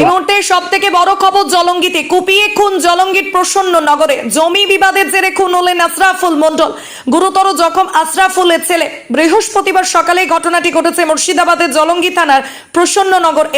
এই মুহূর্তে সব থেকে বড় খবর জলঙ্গিতে। কুপিয়ে খুন জলঙ্গির প্রসন্ন নগরে। জমি বিবাদের জেরে খুন হলেন আশরাফুল মন্ডল গুরুতর জখম আশরাফুলের ছেলে। বৃহস্পতিবার সকালে ঘটনাটি ঘটেছে মুর্শিদাবাদের জলঙ্গি থানার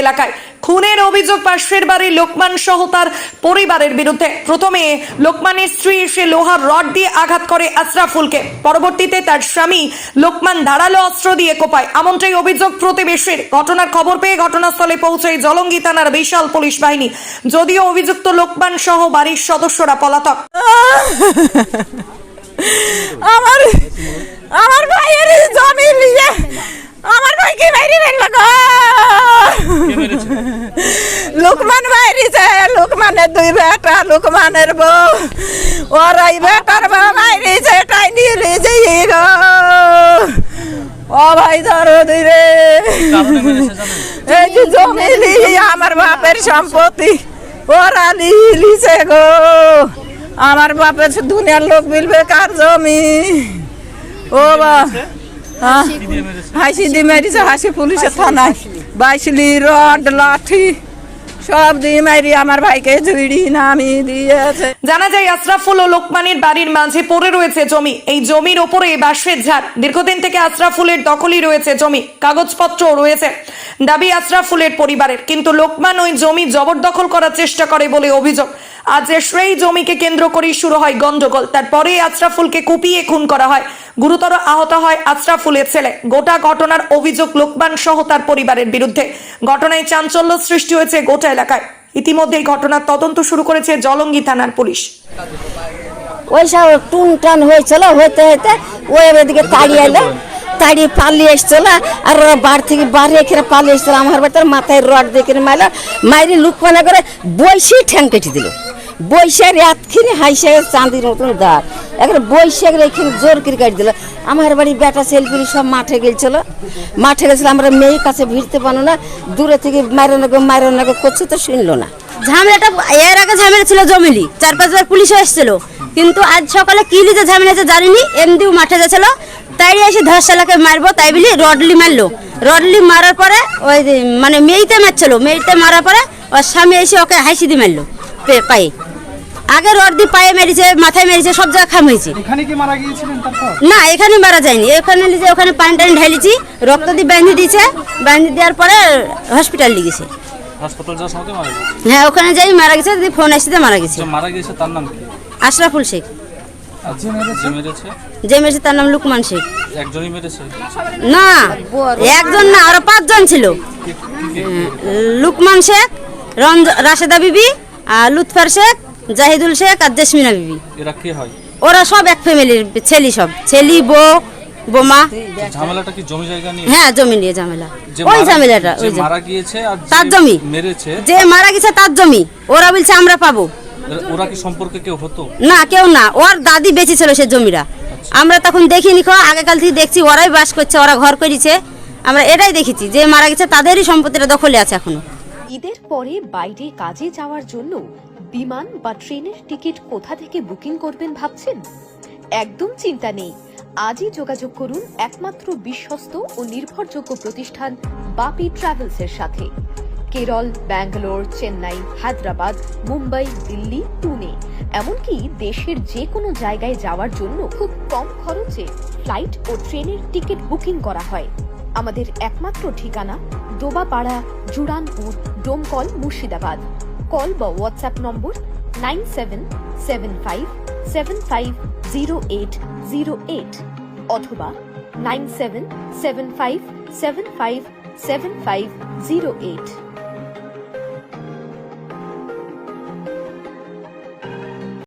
এলাকায়। খুনের অভিযোগ পাশের বাড়ির লোকমান সহ তার পরিবারের বিরুদ্ধে। প্রথমে লোকমানের স্ত্রী এসে লোহার রড দিয়ে আঘাত করে আশরাফুলকে। পরবর্তীতে তার স্বামী লোকমান ধারালো অস্ত্র দিয়ে কোপায়। এমনটাই অভিযোগ প্রতিবেশীর। ঘটনার খবর পেয়ে ঘটনাস্থলে পৌঁছায় জলঙ্গি থানার বিশাল পুলিশ বাহিনী, যদিও অভিযুক্ত লোকমান সহ বাড়ির সদস্যরা পলাতক। আমার আমার ভাইয়ের জমি নিয়ে আমার ভাইকে বাইরে লোকমান বাইরেছে লোকমানের দুই বেটা, লোকমানের বউ। ওরাই বেটার বউ বাইরেছে এটাই নিয়ে নিয়েছে গো। ও ভাই ধরো দিরে এই জমি নিয়ে আমার বাপের সম্পত্তি, ওরা লিছে গো। আমার বাপের দুনিয়ার লোক মিলবে কার জমি। ও বা হ্যাঁ? হাসি দিয়ে মেরেছে, হাসি পুলিশের থানায়। বাইশলি রড, লাঠি। সব দিয়ে মাইরি আমার ভাইকে ঝুড়ি নামি দিয়েছে। জানা যায় আশরাফুল ও লোকমানের বাড়ির মাঝে পড়ে রয়েছে জমি। এই জমির ওপরে বাঁশের ঝাড়। দীর্ঘদিন থেকে আশরাফুলের দখলই রয়েছে জমি। কাগজপত্র রয়েছে। দাবি আশরাফুলের পরিবারের। কিন্তু লোকমান ওই জমি জবরদখল করার চেষ্টা করে বলে অভিযোগ। আজ সেই জমিকে কেন্দ্র করেই শুরু হয় গন্ডগোল। তারপরে আশরাফুলকে কুপিয়ে খুন করা হয়। গুরুতর আহত হয় আশরাফুলের ছেলে। গোটা ঘটনার অভিযোগ লোকমান সহ তার পরিবারের বিরুদ্ধে। ঘটনায় চাঞ্চল্য সৃষ্টি হয়েছে গোটা এলাকায়। ইতিমধ্যে ঘটনার তদন্ত শুরু করেছে জলঙ্গি থানার পুলিশ। ওই সব টুন টান হয়েছিল, হইতে হইতে ওই এদিকে তাড়িয়ে এলো। তাড়িয়ে পালিয়ে এসছিল আর বার থেকে বার রেখে পালিয়ে এসছিল। আমার বাড়িতে মাথায় রড দেখে মারল মাইরি লুকপানা করে বৈশে ঠ্যাং কেটে দিল। বৈশাখ রাতখিনি হাইসে চাঁদির মতন দাঁড় একবার বৈশাখ রেখে জোর করে কাটি দিল। আমার বাড়ি বেটা সেলফিরি সব মাঠে গেছিল মাঠে গেছিল, আমরা মেয়ের কাছে ভিড়তে পারো না। দূরে থেকে মারো নাগে মারো নাগে করছে তো শুনলো না। ঝামেলাটা এর আগে ঝামেলা ছিল জমিলি। চার পাঁচবার পুলিশও এসেছিল। কিন্তু আজ সকালে কি লিতে ঝামেলা জানিনি। এমনিও মাঠে যাচ্ছিল তাই এসে ধর্ষালাকে মারবো, তাই বলি রডলি মারলো। রডলি মারার পরে ওই মানে মেয়েতে মারছিল। মেয়েতে মারার পরে ওর স্বামী এসে ওকে হাসি দিয়ে মারলো পায়ে। আগে রড দিয়ে পায়ে মেরেছে মাথায় মেরেছে সব জায়গায় খাম হয়েছে। এখানে কি মারা গিয়েছিলেন তারপর? না এখানে মারা যায়নি। এখানে লিজে ওখানে পানি টানি ঢালিছি রক্ত দিয়ে বেঁধে দিয়েছে বেঁধে দেওয়ার পরে হসপিটাল নিয়ে গেছে হাসপাতাল যাওয়ার সময় মারা গেছে হ্যাঁ ওখানে যাই মারা গেছে দিয়ে ফোন আসতে মারা গেছে। মারা গিয়েছে তার নাম কি? আশরাফুল শেখ। যে মেরেছে? তার নাম লুকমান শেখ। একজনই মেরেছে? না একজন না আরও পাঁচজন ছিল। লুকমান শেখ রঞ্জ রাশেদা বিবি আর লুৎফার শেখ জাহিদুল শেখ আর জেসমিনা বিবি। এরা কে হয়? ওরা সব এক ফ্যামিলির ছেলি সব। ছেলি বউ বোমা। ঝামেলাটা কি জমি জায়গা নিয়ে? হ্যাঁ জমি নিয়ে ঝামেলা। ওই ঝামেলাটা ওই মারা গিয়েছে আর তার জমি। মেরেছে। যে মারা গেছে তার জমি। ওরা বলছে আমরা পাবো। ওরা কি সম্পর্কে কেউ হতো? না কেউ না। ওর দাদি বেঁচে ছিল সে জমিটা। আমরা তখন দেখিনি খো আগেকাল থেকে দেখছি ওরাই বাস করছে ওরা ঘর করেছে। আমরা এটাই দেখেছি যে মারা গেছে তাদেরই সম্পত্তিটা দখলে আছে এখনও। ঈদের পরে বাইরে কাজে যাওয়ার জন্য বিমান বা ট্রেনের টিকিট কোথা থেকে বুকিং করবেন ভাবছেন? একদম চিন্তা নেই। আজই যোগাযোগ করুন একমাত্র বিশ্বস্ত ও নির্ভরযোগ্য প্রতিষ্ঠান বাপি ট্রাভেলসের সাথে। কেরল, ব্যাঙ্গালোর, চেন্নাই, হায়দ্রাবাদ, মুম্বাই, দিল্লি, পুনে। এমনকি দেশের যে কোনো জায়গায় যাওয়ার জন্য খুব কম খরচে ফ্লাইট ও ট্রেনের টিকিট বুকিং করা হয়। আমাদের একমাত্র ঠিকানা দোবাপাড়া, জুরানপুর, ডোমকল, মুর্শিদাবাদ। কল বা WhatsApp number nine seven seven five seven five zero eight zero eight অথবা nine seven seven five seven five seven five zero eight